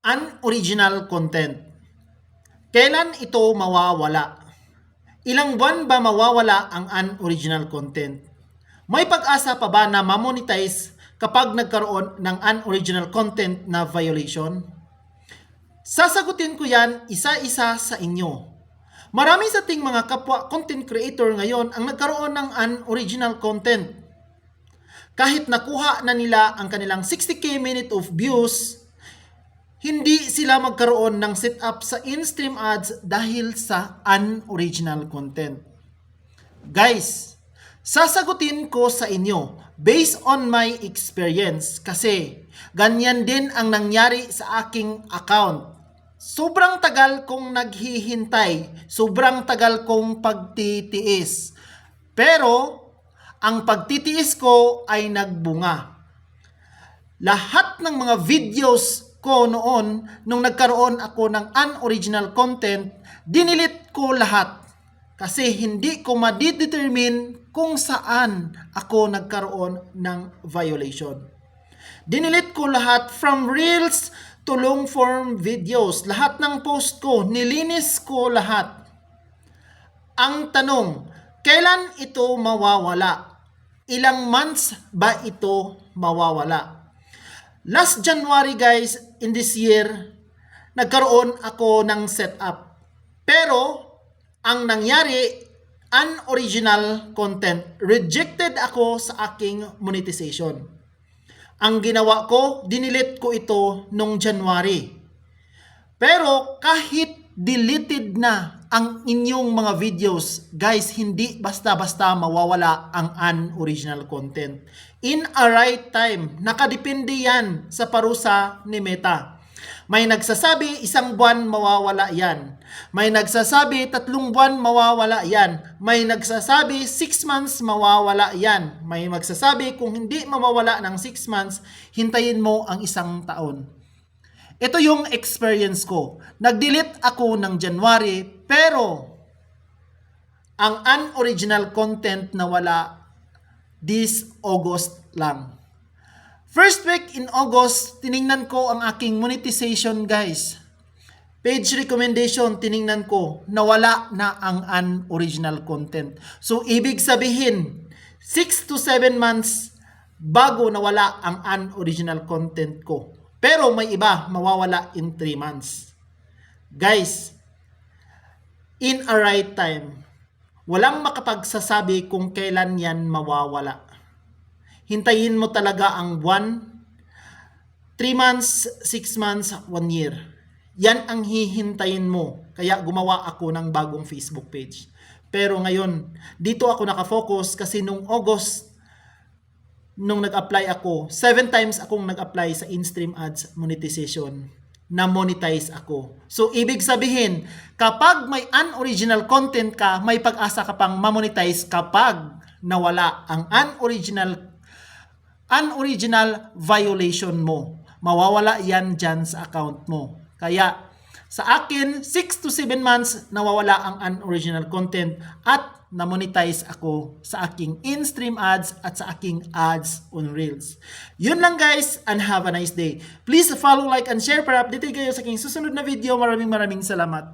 Unoriginal content. Kailan ito mawawala? Ilang buwan ba mawawala ang unoriginal content? May pag-asa pa ba na mamonetize kapag nagkaroon ng unoriginal content na violation? Sasagutin ko yan isa-isa sa inyo. Marami sa ating mga kapwa content creator ngayon ang nagkaroon ng unoriginal content. Kahit nakuha na nila ang kanilang 60k minute of views, hindi sila magkaroon ng setup sa in-stream ads dahil sa unoriginal content. Guys, sasagutin ko sa inyo based on my experience kasi ganyan din ang nangyari sa aking account. Sobrang tagal kong naghihintay, sobrang tagal kong pagtitiis. Pero ang pagtitiis ko ay nagbunga lahat ng mga videos ko noon nung nagkaroon ako ng unoriginal content, dinilit ko lahat. Kasi hindi ko madidetermine kung saan ako nagkaroon ng violation. Dinilit ko lahat from reels to long form videos. Lahat ng post ko, nilinis ko lahat. Ang tanong, kailan ito mawawala? Ilang months ba ito mawawala? Last January guys, in this year, nagkaroon ako ng setup. Pero, ang nangyari, unoriginal content. Rejected ako sa aking monetization. Ang ginawa ko, dinilit ko ito nung January. Pero kahit deleted na ang inyong mga videos, guys, hindi basta-basta mawawala ang unoriginal content. In a right time, nakadepende yan sa parusa ni Meta. May nagsasabi isang buwan mawawala yan. May nagsasabi tatlong buwan mawawala yan. May nagsasabi six months mawawala yan. May magsasabi kung hindi mawawala ng six months, hintayin mo ang isang taon. Ito yung experience ko. Nag-delete ako ng January pero ang unoriginal content na wala this August lang. First week in August, tiningnan ko ang aking monetization guys. Page recommendation, tiningnan ko, nawala na ang unoriginal content. So, ibig sabihin, 6 to 7 months bago nawala ang unoriginal content ko. Pero may iba, mawawala in 3 months. Guys, in a right time, walang makapagsasabi kung kailan yan mawawala. Hintayin mo talaga ang buwan, 3 months, 6 months, 1 year. Yan ang hihintayin mo. Kaya gumawa ako ng bagong Facebook page. Pero ngayon, dito ako nakafocus kasi nung August, nung nag-apply ako, 7 times akong nag-apply sa in-stream ads monetization na monetize ako. So, ibig sabihin, kapag may unoriginal content ka, may pag-asa ka pang mamonetize kapag nawala ang unoriginal unoriginal violation mo. Mawawala yan dyan sa account mo. Kaya, sa akin, 6 to 7 months nawawala ang unoriginal content at na-monetize ako sa aking in-stream ads at sa aking ads on Reels. Yun lang guys and have a nice day. Please follow, like, and share para updated kayo sa aking susunod na video. Maraming maraming salamat.